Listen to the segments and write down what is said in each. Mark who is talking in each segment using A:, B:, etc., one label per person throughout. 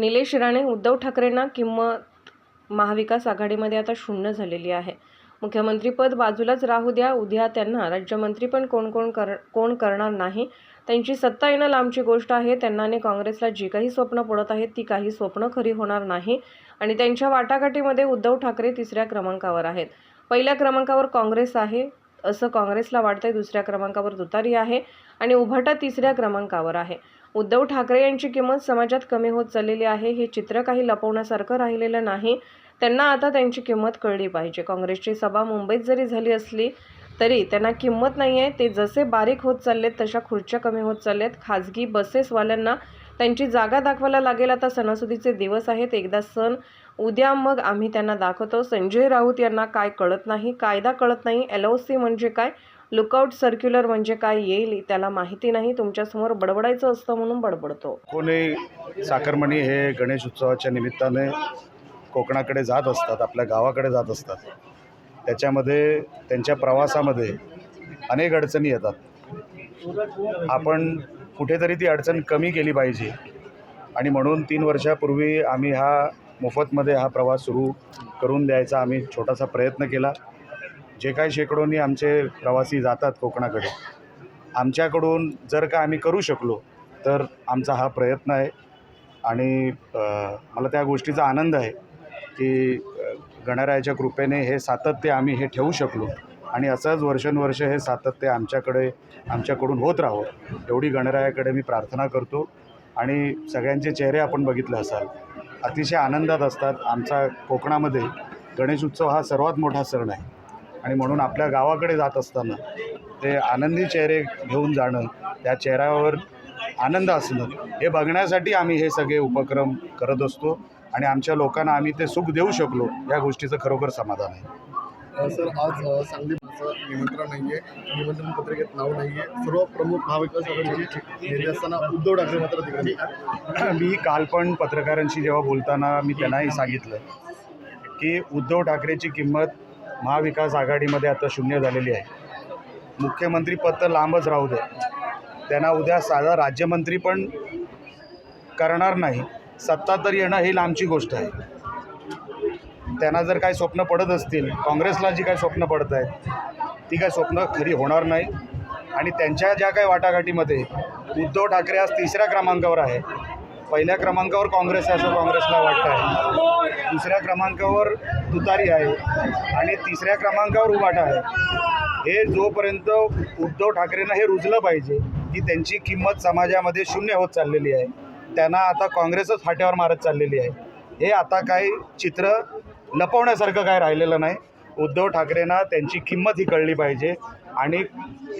A: निलेश राणे उद्धव ठाकरेंना किंमत महाविकास आघाडीमध्ये आता शून्य झालेली आहे. मुख्यमंत्रीपद बाजूलाच राहू द्या उद्या त्यांना राज्यमंत्री पण कोण कोण कर कोण करणार नाही. त्यांची सत्ता येणं लांबची गोष्ट आहे त्यांना आणि काँग्रेसला जी काही स्वप्न पडत आहेत ती काही स्वप्न खरी होणार नाही. आणि त्यांच्या वाटाघाटीमध्ये उद्धव ठाकरे तिसऱ्या क्रमांकावर आहेत. पहिल्या क्रमांकावर काँग्रेस आहे असं काँग्रेसला वाटतंय दुसऱ्या क्रमांकावर दुतारी आहे आणि उभाटा तिसऱ्या क्रमांकावर आहे. उद्धव ठाकरे यांची किंमत समाजात कमी होत चाललेली आहे. हे चित्र काही लपवण्यासारखं राहिलेलं नाही. त्यांना आता त्यांची किंमत कळली पाहिजे. काँग्रेसची सभा मुंबईत जरी झाली असली तरी त्यांना किंमत नाही आहे. ते जसे बारीक होत चाललेत तशा खुर्च्या कमी होत चालल्यात. खाजगी बसेसवाल्यांना त्यांची जागा दाखवायला लागेल. आता सणासुदीचे दिवस आहेत. एकदा सण उद्या मग आम्ही त्यांना दाखवतो. संजय राऊत यांना काय कळत नाही? कायदा कळत नाही. एल ओ सी म्हणजे काय? लुकआउट सर्क्युलर म्हणजे काय येईल त्याला माहिती नाही. तुमच्यासमोर बडबडायचं असतं म्हणून बडबडतो.
B: कोणी साखरमणी हे गणेश उत्सवाच्या निमित्ताने कोकणाकडे जात असतात आपल्या गावाकडे जात असतात. त्याच्यामध्ये त्यांच्या प्रवासामध्ये अनेक अडचणी येतात. आपण कुठेतरी ती अडचण कमी केली पाहिजे. आणि म्हणून तीन वर्षापूर्वी आम्ही हा मोफतमध्ये हा प्रवास सुरू करून द्यायचा आम्ही छोटासा प्रयत्न केला. जे काही शेकडोनी आमचे प्रवासी जातात कोकणाकडे आमच्याकडून जर का आम्ही करू शकलो तर आमचा हा प्रयत्न आहे. आणि मला त्या गोष्टीचा आनंद आहे की गणरायाच्या कृपेने हे सातत्य आम्ही हे ठेवू शकलो. आणि असंच वर्षानुवर्ष हे सातत्य आमच्याकडे आमच्याकडून होत राहो एवढी गणरायाकडे मी प्रार्थना करतो. आणि सगळ्यांचे चेहरे आपण बघितले असाल अतिशय आनंदात असतात. आमचा कोकणामध्ये गणेश उत्सव हा सर्वात मोठा सण आहे. आणि म्हणून आपल्या गावाकडे जात असताना ते आनंदी चेहरे घेऊन जाणं त्या चेहऱ्यावर आनंद असणं हे बघण्यासाठी आम्ही हे सगळे उपक्रम करत असतो. आणि आमच्या लोकांना आम्ही ते सुख देऊ शकलो या गोष्टीचं खरोखर समाधान आहे.
C: सर आज सांगली निमंत्रण नाही आहे निमंत्रण पत्रिकेत नाव नाही आहे सर्व प्रमुख महाविकास आघाडीचे नेते असताना उद्धव ठाकरे मात्र तिकडे.
B: मी काल पण पत्रकारांशी जेव्हा बोलताना मी त्यांनाही सांगितलं की उद्धव ठाकरेची किंमत महाविकास आघाडीमध्ये आता शून्य झालेली आहे. मुख्यमंत्रीपद तर लांबच राहू दे. त्यांना उद्या साधा राज्यमंत्री पण करणार नाही. सत्ता तर येणं ही लांबची गोष्ट आहे. त्यांना जर काही स्वप्न पडत असतील काँग्रेसला जी काही स्वप्न पडत आहेत ती काही स्वप्न खरी होणार नाही. आणि त्यांच्या ज्या काही वाटाघाटीमध्ये उद्धव ठाकरे आज तिसऱ्या क्रमांकावर आहे. पहिल्या क्रमांकावर काँग्रेस आहे असं काँग्रेसला वाटतं आहे. दुसऱ्या क्रमांकावर तुतारी आहे आणि तिसऱ्या क्रमांकावर उभाटा आहे. हे जोपर्यंत उद्धव ठाकरेंना हे रुजलं पाहिजे की त्यांची किंमत समाजामध्ये शून्य होत चाललेली आहे त्यांना आता काँग्रेसच फाट्यावर मारत चाललेली आहे. हे आता काही चित्र लपवण्यासारखं काय राहिलेलं नाही. उद्धव ठाकरेंना त्यांची किंमत ही कळली पाहिजे आणि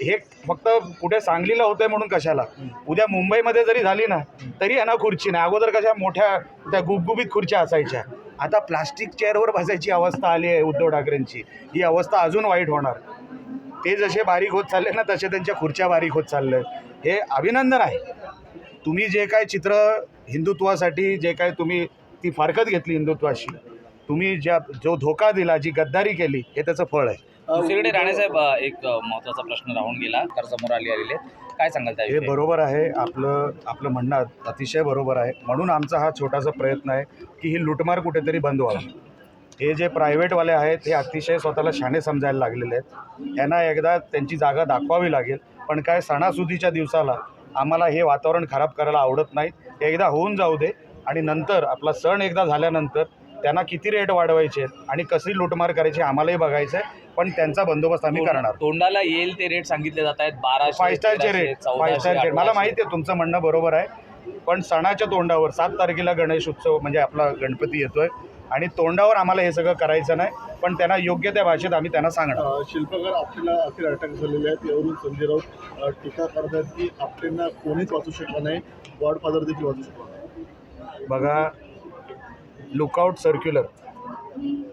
B: हे फक्त कुठे सांगलीला होतंय म्हणून कशाला? उद्या मुंबईमध्ये जरी झाली ना तरी यांना खुर्ची नाही. अगोदर कशा मोठ्या त्या गुबगुबीत खुर्च्या असायच्या. आता प्लास्टिक चेअरवर बसायची अवस्था आली आहे उद्धव ठाकरेंची. ही अवस्था अजून वाईट होणार. ते जसे बारीक होत चालले ना तसे त्यांच्या खुर्च्या बारीक होत चालले हे अभिनंदन आहे. तुम्ही जे काय चित्र हिंदुत्वासाठी जे काय तुम्ही ती फारकत घेतली हिंदुत्वाशी तुम्ही ज्या जो धोका दिला जी गद्दारी केली हे त्याचं फळ आहे.
D: दुसरीकडे राणेसाहेब एक अ, महत्त्वाचा प्रश्न राहून गेला. तर समोर आली आलेले काय सांगाल
B: हे बरोबर आहे. आपलं आपलं म्हणणं अतिशय बरोबर आहे. म्हणून आमचा हा छोटासा प्रयत्न आहे की ही लुटमार कुठेतरी बंद व्हावी. हे जे प्रायव्हेटवाले आहेत हे अतिशय स्वतःला शाणे समजायला लागलेले आहेत. यांना एकदा त्यांची जागा दाखवावी लागेल. पण काय सणासुदीच्या दिवसाला आम्हाला हे वातावरण खराब करायला आवडत नाही. हे एकदा होऊन जाऊ दे आणि नंतर आपला सण एकदा झाल्यानंतर त्यांना किती रेट वाढवायचे आहेत आणि कशी लुटमार करायची आम्हालाही बघायचं आहे. पण त्यांचा बंदोबस्त आम्ही करणार.
D: तोंडाला येईल ते रेट सांगितले जात आहेत. बाराशे
B: फाय स्टारचे रेट फाय स्टारचे रेट मला माहिती आहे तुमचं म्हणणं बरोबर आहे. पण सणाच्या तोंडावर सात तारखेला गणेश उत्सव म्हणजे आपला गणपती येतोय. आणि तोंडावर आम्हाला हे सगळं करायचं नाही. पण त्यांना योग्य त्या भाषेत आम्ही त्यांना सांगणार.
C: शिल्पकार आपल्याला अखेर अटक झालेले आहेत. यावरून संजय राऊत टीका करतात की आपल्याला कोणीच वाचू शकला नाही. गॉडफादर देखील वाचू शकला नाही.
B: बघा लुकआउट सर्क्युलर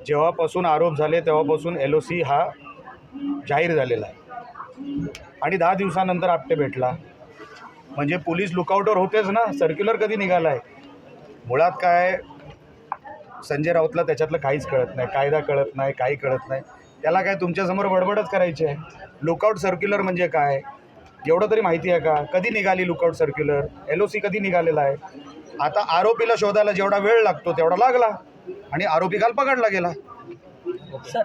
B: जेव्हापासून आरोप झाले तेव्हापासून एल ओ सी हा जाहीर झालेला आहे. आणि दहा दिवसानंतर आपटे भेटला. म्हणजे पोलीस लुकआउटवर होतेच ना? सर्क्युलर कधी निघाला आहे? मुळात काय संजय राऊतला त्याच्यातलं काहीच कळत नाही. कायदा कळत नाही काही कळत नाही. त्याला काय तुमच्यासमोर बडबडच करायची आहे? लुकआउट सर्क्युलर म्हणजे काय? एवढं तरी माहिती आहे का? कधी निघाली lookout circular L O C कधी निघालेला आहे? आता आरोपीला शोधायला जेवढा वेळ लागतो तेवढा लागला. आणि आरोपी काल पकडला गेला.
D: सर